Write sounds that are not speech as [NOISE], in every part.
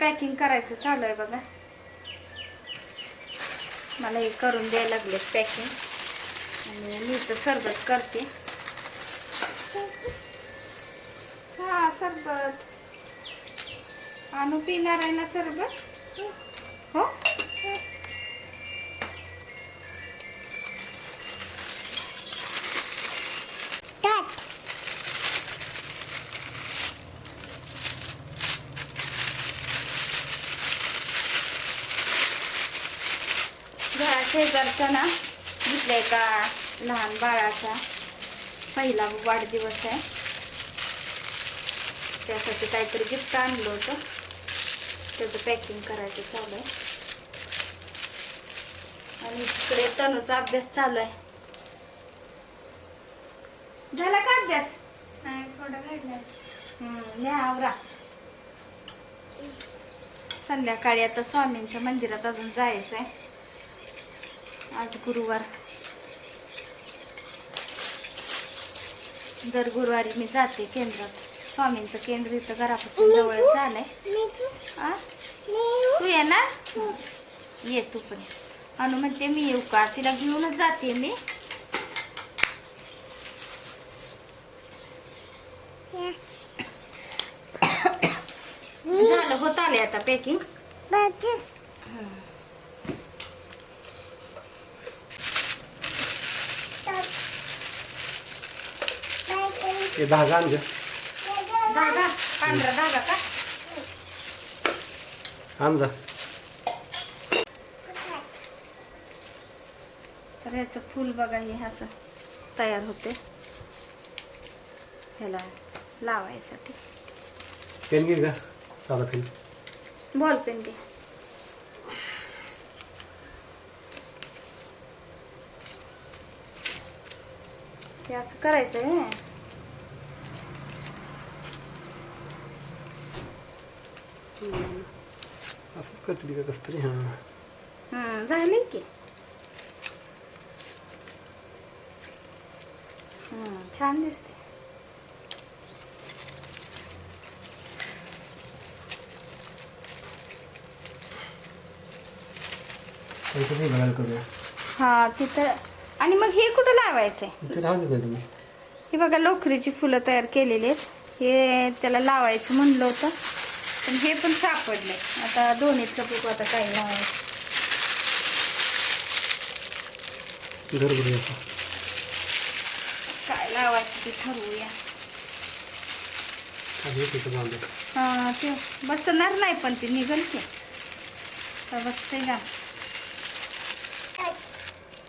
Packing करायचं चालू आहे बघा. मला हे करून द्यायला लागले पॅकिंग आणि मी तर सरबत करते. हा सरबत. आणू पिणार आहे ना सरबत? हो घरा शेजारचा ना घेतला एका लहान बाळाचा? पहिला वाढदिवस आहे. त्यासाठी काहीतरी गिफ्ट आणलं होतं. त्याचं पॅकिंग करायचं चालू आहे. आणि इकडे तनुचा अभ्यास चालू आहे. झाला का अभ्यास? नाही थोडं आवरा. संध्याकाळी आता स्वामींच्या मंदिरात अजून जायचं आहे आज गुरुवार. दर गुरुवारी मी जाते केंद्रात. स्वामींचं केंद्र इथं घरापासून जवळच झालंय? तू येणार? ये तू पण. अनु म्हणते मी येऊ का? तिला घेऊनच जाते मी. [COUGHS] झालं होत आले आता पॅकिंग हे धागा आण. धागा? पांढरा धागा का? आण जा. तर ह्याचं फूल बघा हे असं तयार होते. ह्याला लावायसाठी. पेन घे का साधा पेन. बॉल पेन घे. हे असं करायचं आहे असं करतली का कसं तरी हां हम्म, झाले की हम्म, छान दिसते करूया हा तिथं आणि मग हे कुठं लावायचंय तुम्ही हे बघा लोकरीची फुलं तयार केलेली आहेत हे त्याला लावायचं म्हणलं होतं पण हे पण सापडले. आता दोन्हीतलं बघू आता घर भरूया काय लावायचं ते ठरवूया. हा ते बसणार नाही पण ते निघल की. तर बसते का?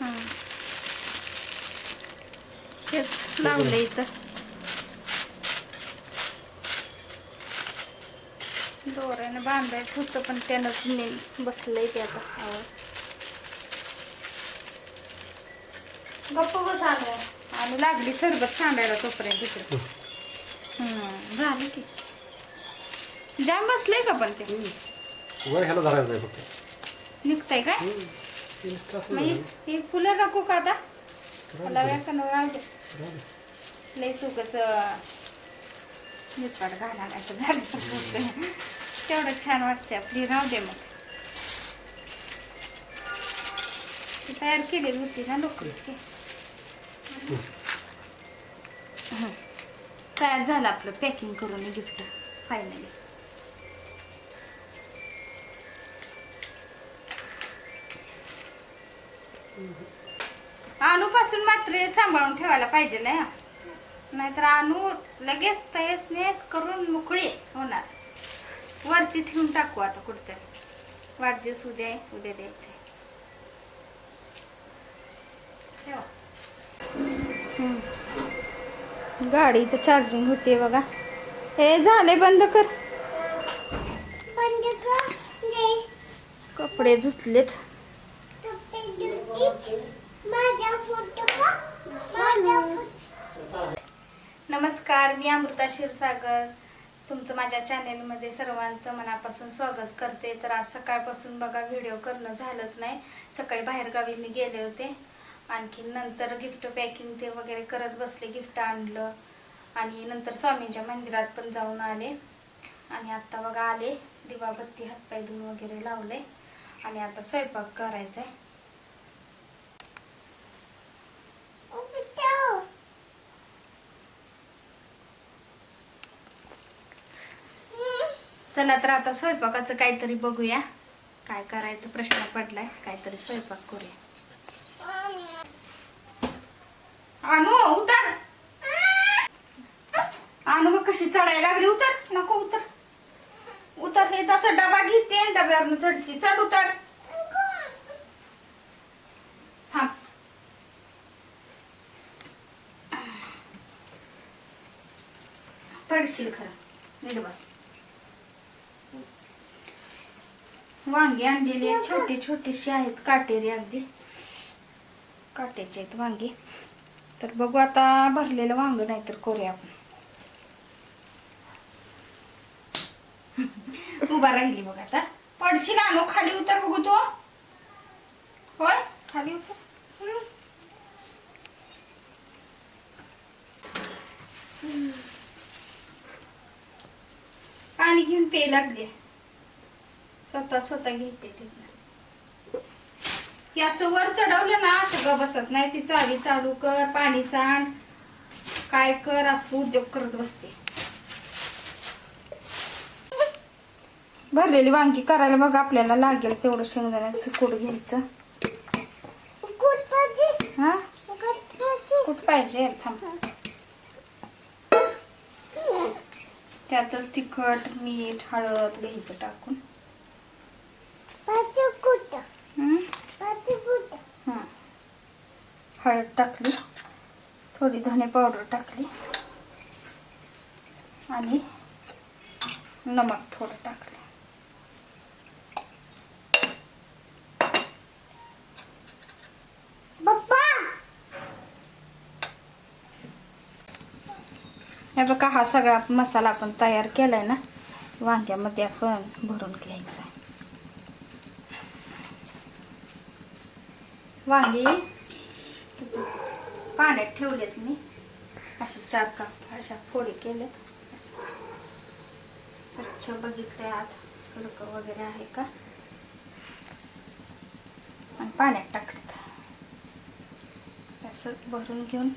हा. तेच लावलं इथं. दोऱ्यानं बांधायचं होतं पण त्यानंच मी बसलंय ते आता. आवड गप्प बस आलं. आणि लागली सरबत सांडायला तोपर्यंत तिकडे हम्म, झालं की. जाम बसलंय का पण ते? वर ह्याला धरायचं आहे फक्त. निघतंय काय. हे- फुलं नको का आता? मला. व्याकरण राहू दे. लई चुकच निचवाट घालायचं झालं. तेवढं छान वाटते आपली. राहू दे मग. ती तयार केलेली होती ना लोकरीची. तयार झालं आपलं पॅकिंग करून गिफ्ट फायनली अणूपासून मात्र सांभाळून ठेवायला पाहिजे ना नाहीतर अणू लगेच तयस नेस करून मोकळी होणार. वरती ठेवून टाकू आता कुठतरी. वाढदिवस उद्या आहे उद्या द्यायचे गाडी इथं चार्जिंग होते बघा. हे झाले बंद कर. कपडे धुतलेत. नमस्कार मी अमृता क्षीरसागर. तुमचं माझ्या चॅनेलमध्ये सर्वांचं मनापासून स्वागत करते. तर आज सकाळपासून बघा व्हिडिओ करणं झालंच नाही. सकाळी बाहेरगावी मी गेले होते. आणखी नंतर गिफ्ट पॅकिंग ते वगैरे करत बसले गिफ्ट आणलं. आणि नंतर स्वामींच्या मंदिरात पण जाऊन आले. आणि आत्ता बघा आले दिवाबत्ती हातपाय धुवून वगैरे लावले. आणि आता स्वयंपाक करायचा आहे चला तर आता स्वयंपाकाचं काहीतरी बघूया. काय करायचं प्रश्न पडलाय काहीतरी स्वयंपाक करूया. आणू उतर. आणू कशी चढायला लागली. उतर. नको उतर. उतर हे तसं डबा घेते आणि डब्यावरनं चढते. चल उतर. थांब. पडशील खरं. नीट बस. वांगी आणलेली आहेत छोटी छोटीशी आहेत काटेरी अगदी. काटेचे आहेत वांगी. तर बघू आता भरलेलं वांग नाही तर करूया आपण. [LAUGHS] उभा राहिली बघ आता. पडशील आणू? खाली उतर बघू तू. होय? खाली उतर. पाणी घेऊन पे लागले. स्वतः स्वतः घेते हे असं वर चढवलं ना असं ग बसत नाही. ती चावी चालू कर पाणी सांड. काय कर असं उद्योग करत बसते. भरलेली वांगी करायला बघ आपल्याला लागेल तेवढं शेंगदाण्याचं कूट घ्यायचं. हा? कूट पाहिजे थांब. त्यातच तिखट मीठ हळद घ्यायचं टाकून हं? हं. हळद टाकली. थोडी धने पावडर टाकली. आणि नमक थोडं टाकले. हे बघा हा सगळा मसाला आपण तयार केलाय ना वांग्यामध्ये आपण भरून घ्यायचा. वांगी पाण्यात ठेवलेत मी. असे चार काप अशा फोडी केलेत. स्वच्छ बघितले आत. फुडकं वगैरे आहे का? आणि पाण्यात टाकलेत. असं भरून घेऊन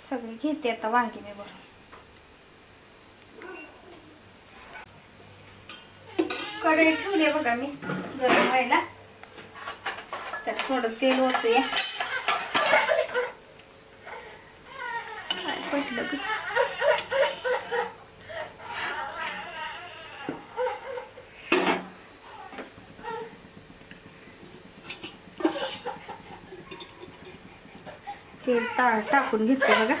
सगळे घेते आता वांगी मी भरून. कढई ठेवले बघा मी गरम व्हायला. त्यात थोडं तेल ओतूया. काय ग? तेल ताळ टाकून घेते बघा.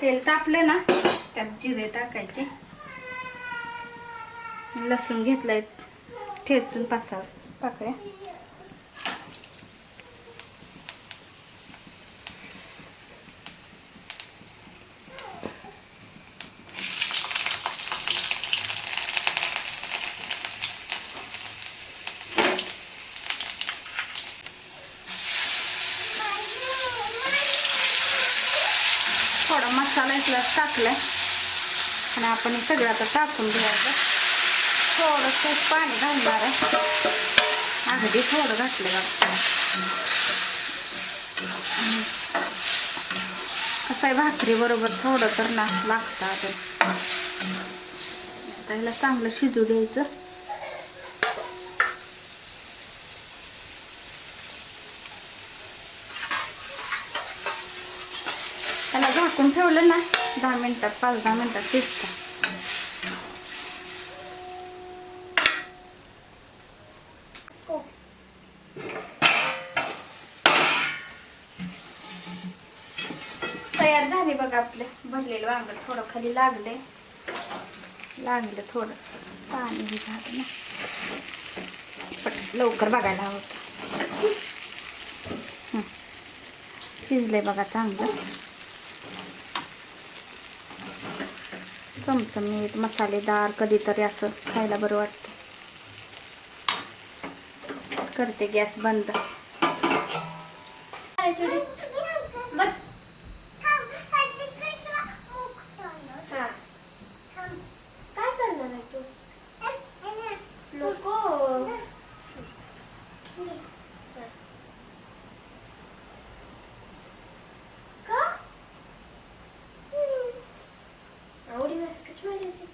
तेल तापलं ना त्यात जिरे टाकायचे. लसूण घेतलाय ठेचून पाच सहा पाकळ्या. ग्लास मसाला इथलाच आणि आपण हे सगळं आता टाकून घ्यायचं. थोडंसं पाणी घालणार आहे. अगदी थोडं घातलं जातं कसं आहे भाकरी बरोबर थोडं तर ना लागतं आता आता ह्याला चांगलं शिजू द्यायचं त्याला झाकून ठेवलं ना दहा मिनिटात पाच दहा मिनिटात शिजतं. तयार झाले बघा आपलं भरलेलं वांग थोडं खाली लागले लागलं थोडस पाणी झालं ना. लवकर बघायला हवं शिजलंय बघा चांगलं. चमचमीत मसालेदार कधीतरी असं खायला बरं वाटतं. करते गॅस बंद मारायची उडी बघ हा काय करणार आहे तू नको का आवडी बस कशी मारायची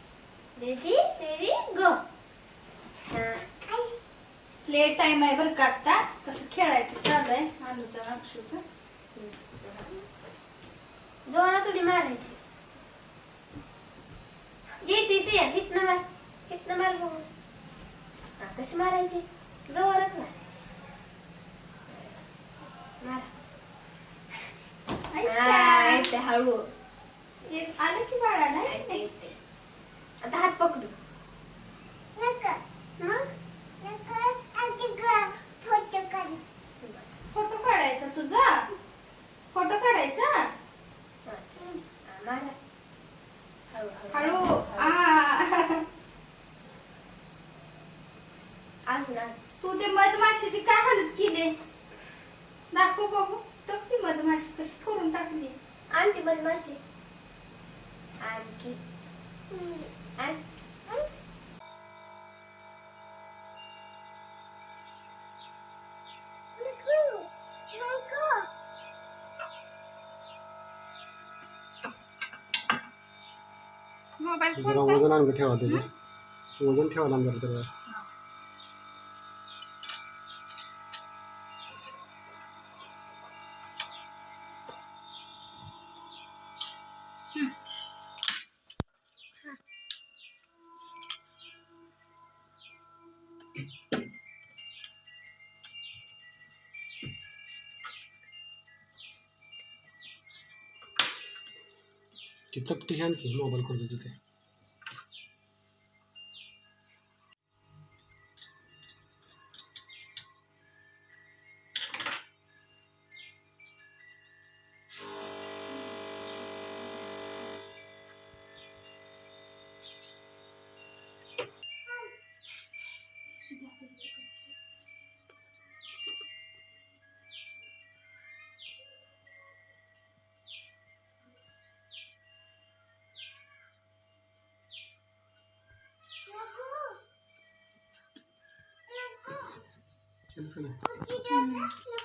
रेडी रेडी गो प्ले आता कसं खेळायचं चालू आहे. अक्षूचं जोरात उडी मारायची. येते ते हितनं मार. हितनं मार बघू. कशी मारायची? जोरात मार. हळू. आलं की बाळाला. आता हात पकडू. मग? मोबाईल जरा वजन आणून ठेवा त्याचे वजन ठेवा ना जरा. तर ती चपटी घ्या आणखी मोबाईल करतो तिथे 我今天真辛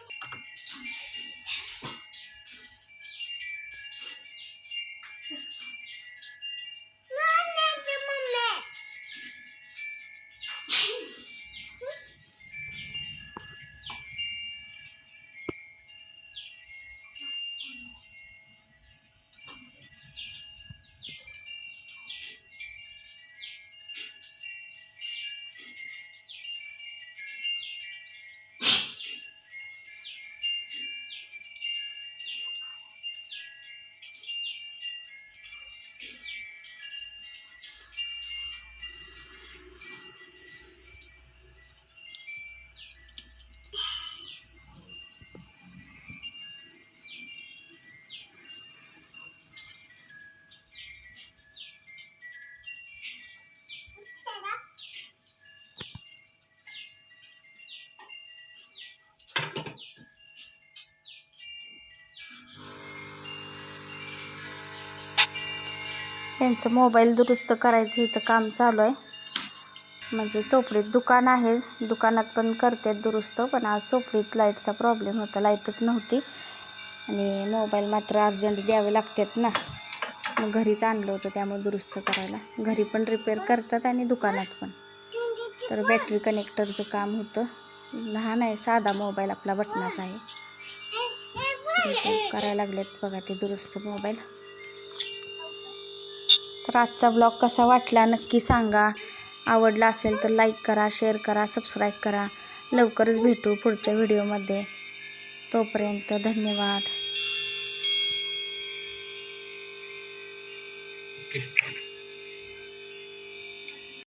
यांचं मोबाईल दुरुस्त करायचं इथं काम चालू आहे. म्हणजे चोपडीत दुकान आहे. दुकानात पण करतात दुरुस्त पण आज चोपडीत लाईटचा प्रॉब्लेम होता. लाईटच नव्हती. आणि मोबाईल मात्र अर्जंट द्यावे लागतात ना. मग घरीच आणलं होतं त्यामुळे दुरुस्त करायला. घरी पण रिपेअर करतात आणि दुकानात पण. तर बॅटरी कनेक्टरचं काम होतं. लहान आहे साधा मोबाईल आपला बटनाचा आहे. तर करायला लागलेत बघा ते दुरुस्त मोबाईल. तर आजचा ब्लॉग कसा वाटला नक्की सांगा. आवडला असेल तर लाईक करा शेअर करा सबस्क्राईब करा. लवकरच भेटू पुढच्या व्हिडिओमध्ये तोपर्यंत धन्यवाद.